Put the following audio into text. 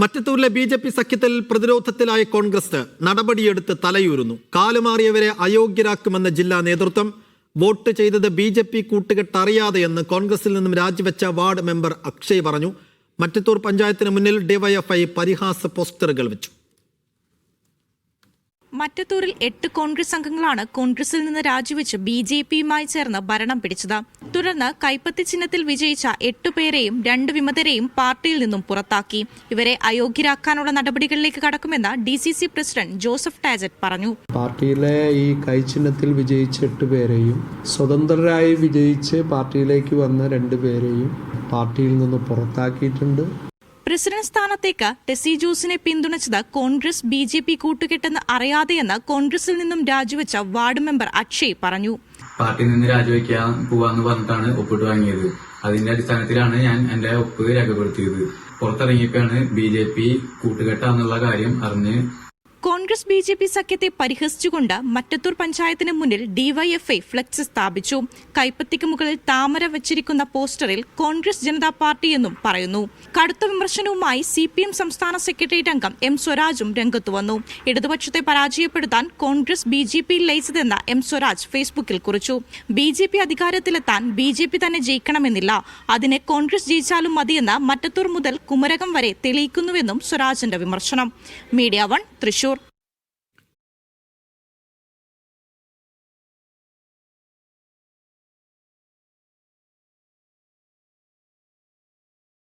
മറ്റത്തൂരിലെ B J P സഖ്യത്തിൽ പ്രതിരോധത്തിലായ കോൺഗ്രസ് നടപടിയെടുത്ത് തലയൂരുന്നു. കാലുമാറിയവരെ അയോഗ്യരാക്കുമെന്ന ജില്ലാ നേതൃത്വം വോട്ട് ചെയ്തത് ബി ജെ പി കൂട്ടുകെട്ട് അറിയാതെയെന്ന് കോൺഗ്രസിൽ നിന്നും രാജിവെച്ച വാർഡ് മെമ്പർ അക്ഷയ് പറഞ്ഞു. മറ്റത്തൂർ പഞ്ചായത്തിന് മുന്നിൽ ഡിവൈഎഫ്ഐ പരിഹാസ പോസ്റ്ററുകൾ വെച്ചു. മറ്റത്തൂരിൽ എട്ട് കോൺഗ്രസ് അംഗങ്ങളാണ് കോൺഗ്രസിൽ നിന്ന് രാജിവെച്ച് ബി ജെ പിയുമായി ചേർന്ന് ഭരണം പിടിച്ചത്. തുടർന്ന് കൈപ്പത്തി ചിഹ്നത്തിൽ വിജയിച്ച എട്ടുപേരെയും രണ്ട് വിമതരെയും പാർട്ടിയിൽ നിന്നും പുറത്താക്കി. ഇവരെ അയോഗ്യരാക്കാനുള്ള നടപടികളിലേക്ക് കടക്കുമെന്ന് D C C president Joseph Tajet പറഞ്ഞു. പാർട്ടിയിലെ ഈ കൈചിഹ്നത്തിൽ വിജയിച്ച എട്ടുപേരെയും സ്വതന്ത്രരായി വിജയിച്ച് പാർട്ടിയിലേക്ക് വന്ന രണ്ടുപേരെയും പാർട്ടിയിൽ നിന്ന് പുറത്താക്കിയിട്ടുണ്ട്. പ്രസിഡന്റ് സ്ഥാനത്തേക്ക് ടെസി ജോസിനെ പിന്തുണച്ചത് കോൺഗ്രസ് ബി ജെ പി കൂട്ടുകെട്ടെന്ന് അറിയാതെയെന്ന് കോൺഗ്രസിൽ നിന്നും രാജിവെച്ച വാർഡ് മെമ്പർ അക്ഷയ് പറഞ്ഞു. പാർട്ടിയിൽ നിന്ന് രാജിവെക്കാൻ പോവാന്ന് പറഞ്ഞിട്ടാണ് ഒപ്പിട്ട് വാങ്ങിയത്. അതിന്റെ അടിസ്ഥാനത്തിലാണ് ഞാൻ എന്റെ ഒപ്പ് രേഖപ്പെടുത്തിയത്. പുറത്തിറങ്ങിയപ്പോഴാണ് ബി ജെ പി കൂട്ടുകെട്ടാന്നുള്ള കാര്യം അറിഞ്ഞ് കോൺഗ്രസ് ബി ജെ പി സഖ്യത്തെ പരിഹസിച്ചുകൊണ്ട് മറ്റത്തൂർ പഞ്ചായത്തിന് മുന്നിൽ ഡിവൈഎഫ്ഐ ഫ്ലക്സ് സ്ഥാപിച്ചു. കൈപ്പത്തിക്ക് മുകളിൽ താമര വച്ചിരിക്കുന്ന പോസ്റ്ററിൽ കോൺഗ്രസ് ജനതാ പാർട്ടി എന്നും പറയുന്നു. കടുത്ത വിമർശനവുമായി സി പി എം സംസ്ഥാന സെക്രട്ടേറിയറ്റ് അംഗം എം സ്വരാജും രംഗത്തു വന്നു. ഇടതുപക്ഷത്തെ പരാജയപ്പെടുത്താൻ കോൺഗ്രസ് ബി ജെ പിയിൽ ലയിച്ചതെന്ന് എം സ്വരാജ് ഫേസ്ബുക്കിൽ കുറിച്ചു. ബി ജെ പി അധികാരത്തിലെത്താൻ ബി ജെ പി തന്നെ ജയിക്കണമെന്നില്ല. അതിനെ കോൺഗ്രസ് ജയിച്ചാലും മതിയെന്ന് മറ്റത്തൂർ മുതൽ കുമരകം വരെ തെളിയിക്കുന്നുവെന്നും സ്വരാജിന്റെ വിമർശനം. Media one Thrissur.